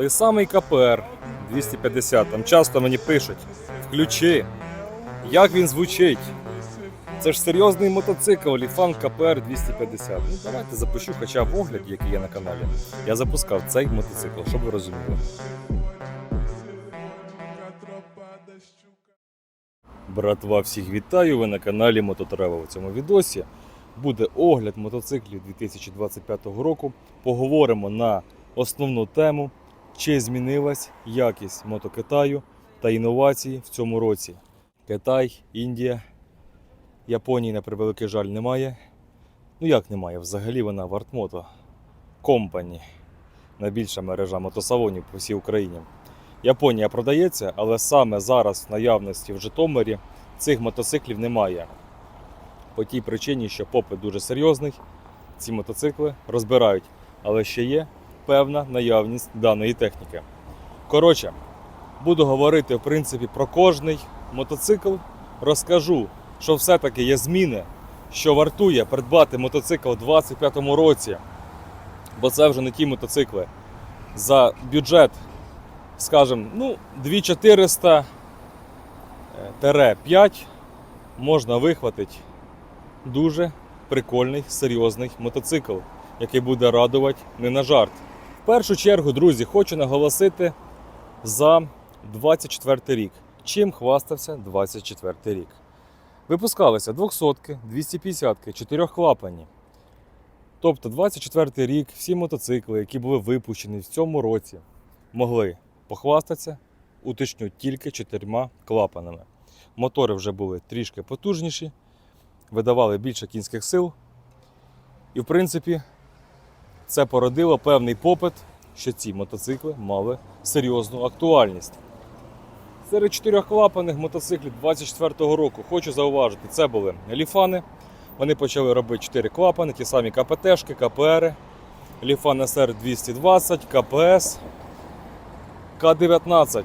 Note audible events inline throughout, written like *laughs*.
Той самий КПР 250. Там часто мені пишуть: включи, як він звучить. Це ж серйозний мотоцикл, Ліфан КПР 250. Ну давайте запущу хоча б огляд, який є на каналі. Я запускав цей мотоцикл, щоб ви розуміли. Братва, всіх вітаю! Ви на каналі Мототревел. У цьому відосі буде огляд мотоциклів 2025 року. Поговоримо на основну тему, чи змінилась якість мотокитаю та інновації в цьому році. Китай, Індія, Японії, на превеликий жаль, немає. Ну як немає? Взагалі вона в Артмото Company. Найбільша мережа мотосалонів по всій Україні. Японія продається, але саме зараз в наявності в Житомирі цих мотоциклів немає. По тій причині, що попит дуже серйозний, ці мотоцикли розбирають, але ще є певна наявність даної техніки. Коротше, буду говорити в принципі про кожний мотоцикл. Розкажу, що все-таки є зміни, що вартує придбати мотоцикл у 2025 році, бо це вже не ті мотоцикли. За бюджет скажем, ну, 2400 е, 5 можна вихватити дуже прикольний, серйозний мотоцикл, який буде радувати не на жарт. В першу чергу, друзі, хочу наголосити за 24 рік. Чим хвастався 24 рік? Випускалися 200, 250, 4 клапані. Тобто 24 рік всі мотоцикли, які були випущені в цьому році, могли похвастатися, уточню, тільки чотирма клапанами. Мотори вже були трішки потужніші, видавали більше кінських сил. І, в принципі, це породило певний попит, що ці мотоцикли мали серйозну актуальність. Серед чотирьохклапаних мотоциклів 24-го року хочу зауважити, це були ліфани. Вони почали робити 4 клапани, ті самі КПТшки, КПР, Ліфан СР 220, КПС. К-19.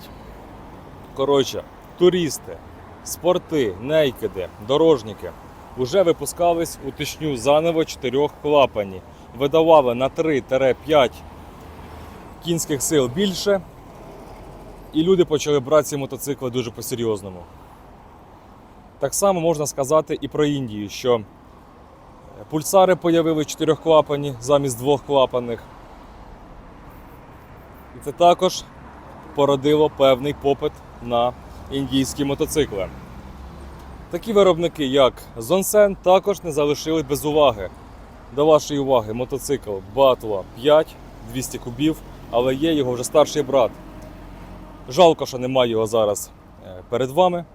Коротше, туристи, спорти, нейкеди, дорожники вже випускались, уточню, заново 4 клапані. Видавали на 3-5 кінських сил більше. І люди почали брати ці мотоцикли дуже по-серйозному. Так само можна сказати і про Індію, що пульсари появили 4 клапані замість двох клапаних. І це також породило певний попит на індійські мотоцикли. Такі виробники, як Zonsen, також не залишили без уваги. До вашої уваги мотоцикл Batla 5 200 кубів, але є його вже старший брат. Жалко, що немає його зараз е, перед вами.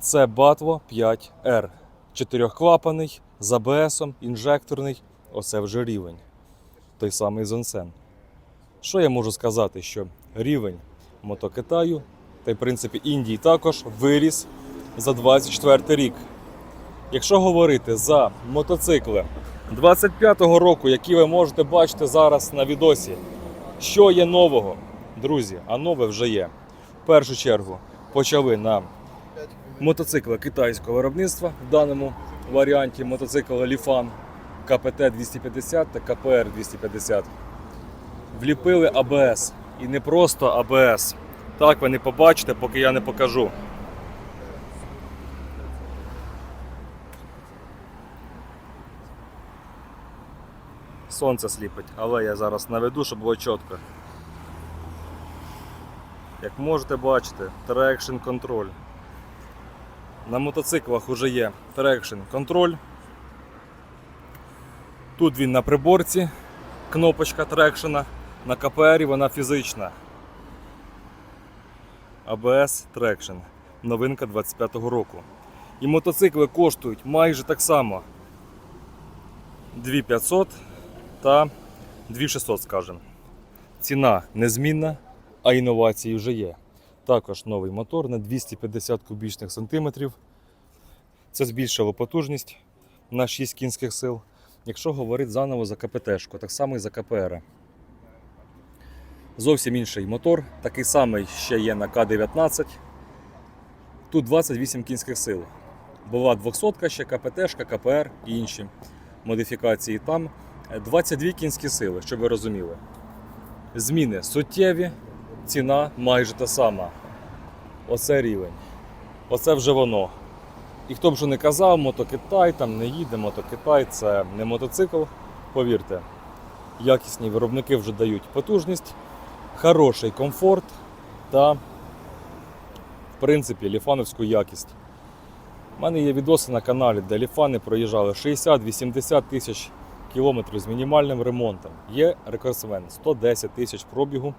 Це Batla 5R. Чотирьохклапаний, з АБС, інжекторний. Оце вже рівень. Той самий Zonsen. Що я можу сказати? Що рівень мотокитаю та й в принципі Індії також виріс за 24 рік. Якщо говорити за мотоцикли 25-го року, які ви можете бачити зараз на відосі, що є нового, друзі, а нове вже є. В першу чергу почали на мотоцикли китайського виробництва в даному варіанті мотоцикл Lifan КПТ 250 та КПР 250 вліпили АБС. І не просто АБС. Так ви не побачите, поки я не покажу. Сонце сліпить, але я зараз наведу, щоб було чітко. Як можете бачити, трекшн контроль. На мотоциклах вже є трекшн контроль. Тут він на приборці, кнопочка трекшена. На КПРі вона фізична. ABS Traction. Новинка 25-го року. І мотоцикли коштують майже так само. 2500 та 2600, скажімо. Ціна незмінна, а інновації вже є. Також новий мотор на 250 кубічних сантиметрів. Це збільшило потужність на 6 кінських сил. Якщо говорити заново за КПТ, так само і за КПР. Зовсім інший мотор, такий самий ще є на К-19. Тут 28 кінських сил. Була 200 ще КПТ, КПР і інші модифікації. Там 22 кінські сили, щоб ви розуміли. Зміни суттєві, ціна майже та сама. Оце рівень. Оце вже воно. І хто б що не казав, мотокитай там не їде, мотокитай це не мотоцикл. Повірте, якісні виробники вже дають потужність, хороший комфорт та, в принципі, ліфановську якість. У мене є відоси на каналі, де ліфани проїжджали 60-80 тисяч кілометрів з мінімальним ремонтом. Є рекордсмен 110 тисяч пробігу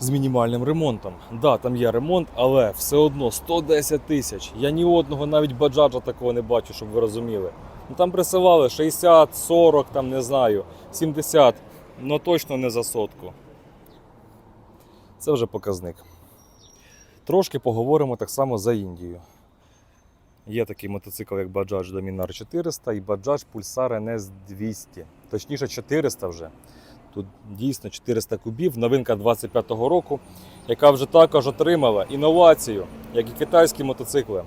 з мінімальним ремонтом. Да, там є ремонт, але все одно 110 тисяч. Я ні одного навіть баджаджа такого не бачу, щоб ви розуміли. Ну, там присилали 60, 40, там не знаю, 70, але точно не за сотку. Це вже показник. Трошки поговоримо так само за Індію. Є такий мотоцикл, як Bajaj Dominar 400 і Bajaj Pulsar NS 200. Точніше 400 вже. Тут дійсно 400 кубів, новинка 25-го року, яка вже також отримала інновацію, як і китайські мотоцикли.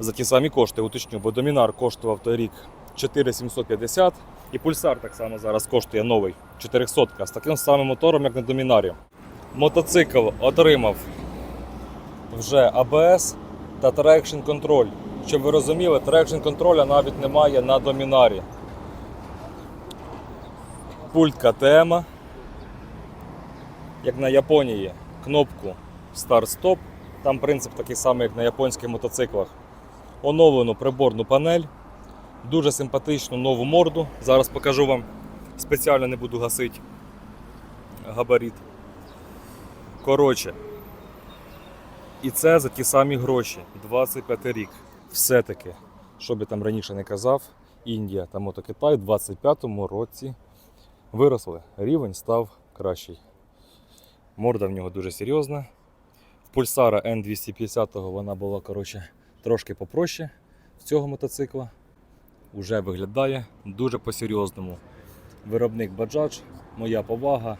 За ті самі кошти, уточню, бо Dominar коштував той рік 4750 і Pulsar так само зараз коштує новий 400 з таким самим мотором, як на Домінарі. Мотоцикл отримав вже ABS та трекшн контроль. Щоб ви розуміли, трекшн контроля навіть немає на домінарі. Пульт КТМ, як на Японії, кнопку старт-стоп. Там принцип такий самий, як на японських мотоциклах. Оновлену приборну панель, дуже симпатичну нову морду. Зараз покажу вам. Спеціально не буду гасити габарит. Коротше, і це за ті самі гроші. 25 рік. Все-таки, що би там раніше не казав, Індія та мотокитай в 25-му році виросли. Рівень став кращий. Морда в нього дуже серйозна. В пульсара N250 вона була коротше, трошки попроще в цього мотоцикла. Уже виглядає дуже по-серйозному. Виробник Bajaj, моя повага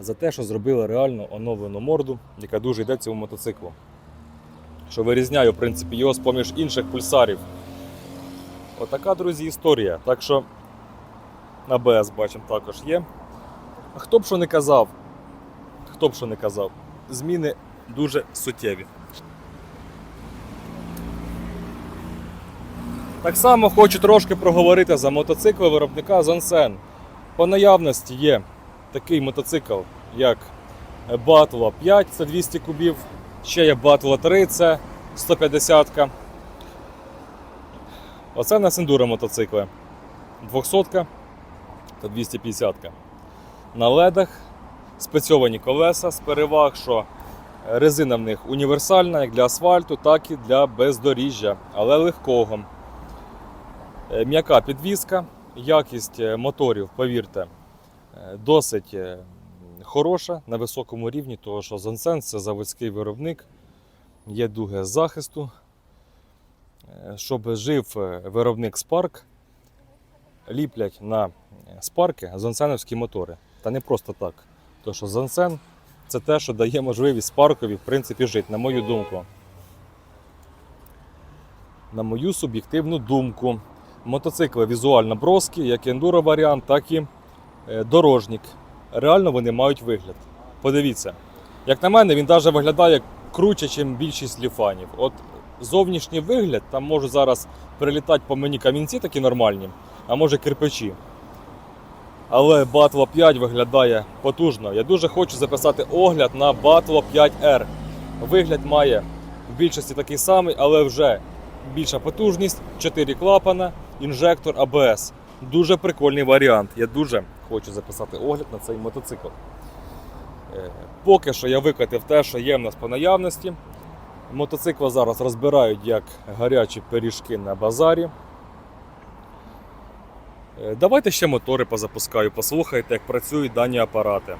за те, що зробили реально оновлену морду, яка дуже йде цьому мотоциклу. Що вирізняє, в принципі, його з-поміж інших пульсарів. Отака, друзі, історія. Так що АБС бачимо також є. А хто б що не казав, хто б що не казав, зміни дуже суттєві. Так само хочу трошки проговорити за мотоцикли виробника Zonsen. По наявності є такий мотоцикл, як Battle 5, це 200 кубів, ще є Battle 3, це 150. -ка. Оце на Сендура мотоцикли. 200 та 250. -ка. На ледах спецьовані колеса з переваг, що резина в них універсальна як для асфальту, так і для бездоріжжя, але легкого. Е, М'яка підвізка, якість е, моторів, повірте, е, досить е, хороша на високому рівні, тому що Zonsen це заводський виробник, є дуги захисту. Е, Щоб жив е, виробник Spark, ліплять на спарки зонсеновські мотори. Та не просто так. Тому що Zonsen це те, що дає можливість спаркові в принципі жити, на мою думку. На мою суб'єктивну думку. Мотоцикли візуально броскі, як ендуро варіант, так і е, дорожник. Реально вони мають вигляд. Подивіться, як на мене, він навіть виглядає круче, ніж більшість ліфанів. От зовнішній вигляд, там можуть зараз прилітати по мені камінці такі нормальні, а може кирпичі. Але Battle 5 виглядає потужно. Я дуже хочу записати огляд на Battle 5R. Вигляд має в більшості такий самий, але вже більша потужність, 4 клапана, інжектор ABS. Дуже прикольний варіант. Я дуже хочу записати огляд на цей мотоцикл. Е, Поки що я викотив те, що є в нас по наявності. Мотоцикл зараз розбирають як гарячі пиріжки на базарі. Е, Давайте ще мотори позапускаю, послухайте, як працюють дані апарати.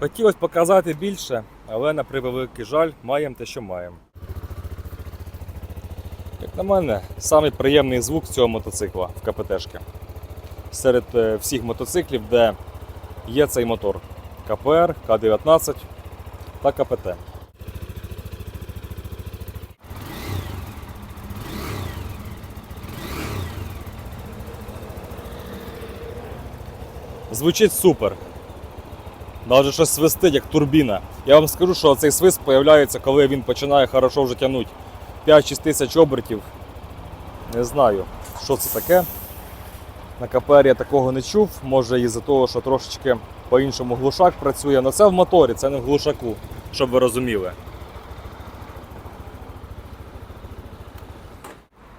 Хотілося показати більше, але на превеликий жаль, маємо те, що маємо. Як на мене, самий приємний звук цього мотоцикла в КПТшки. Серед е, всіх мотоциклів, де є цей мотор КПР, К-19 та КПТ. Звучить супер. Навіть щось свистить, як турбіна. Я вам скажу, що цей свист з'являється, коли він починає хорошо вже тягнути. 5-6 тисяч обертів. Не знаю, що це таке. На КПР я такого не чув. Може із-за того, що трошечки по-іншому глушак працює. Але це в моторі, це не в глушаку, щоб ви розуміли.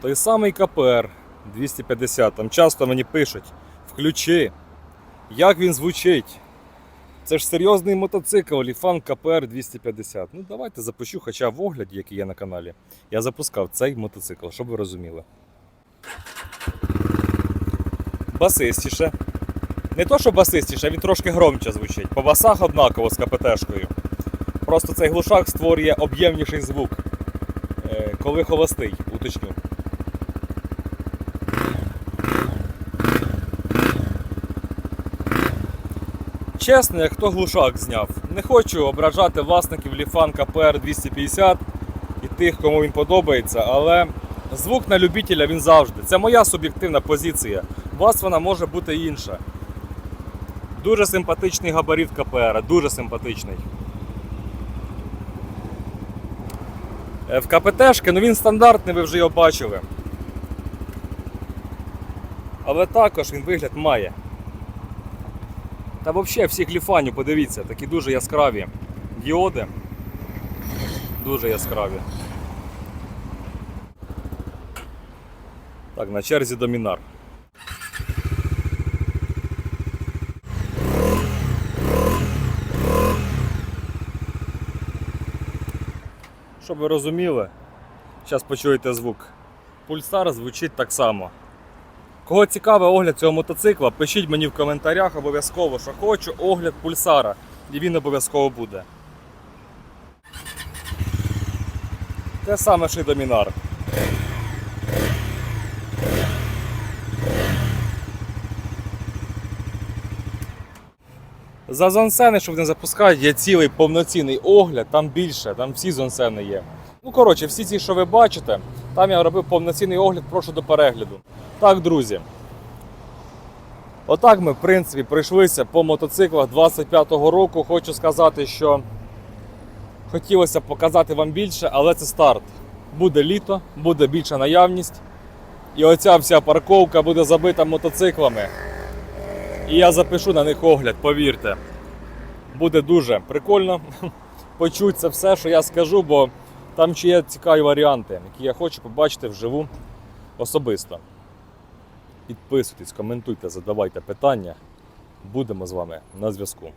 Той самий КПР 250. Там часто мені пишуть: включи, як він звучить. Це ж серйозний мотоцикл, Ліфан КПР 250. Ну давайте запущу, хоча в огляді, який є на каналі, я запускав цей мотоцикл, щоб ви розуміли. Басистіше. Не то, що басистіше, він трошки громче звучить. По басах однаково з КПТшкою. Просто цей глушак створює об'ємніший звук. Е, коли холостий, уточню. Чесно, як хто глушак зняв. Не хочу ображати власників Ліфан КПР 250 і тих, кому він подобається, але звук на любителя він завжди. Це моя суб'єктивна позиція. У вас вона може бути інша. Дуже симпатичний габарит КПР, дуже симпатичний. Е, В КПТшки, ну він стандартний, ви вже його бачили. Але також він вигляд має. Та взагалі всіх ліфанів, подивіться, такі дуже яскраві діоди. Дуже яскраві. Так, на черзі домінар. Щоб ви розуміли, зараз почуєте звук. Пульсар звучить так само. Кого цікавий огляд цього мотоцикла, пишіть мені в коментарях обов'язково, що хочу огляд пульсара. І він обов'язково буде. Те саме що й домінар. За зонсени, що вони запускають, є цілий повноцінний огляд, там більше, там всі зонсени є. Ну, коротше, всі ці, що ви бачите, там я робив повноцінний огляд, прошу до перегляду. Так, друзі. Отак ми, в принципі, пройшлися по мотоциклах 25-го року. Хочу сказати, що хотілося показати вам більше, але це старт. Буде літо, буде більша наявність. І оця вся парковка буде забита мотоциклами. І я запишу на них огляд, повірте. Буде дуже прикольно *laughs* почути це все, що я скажу, бо там ще є цікаві варіанти, які я хочу побачити вживу особисто. Підписуйтесь, коментуйте, задавайте питання. Будемо з вами на зв'язку.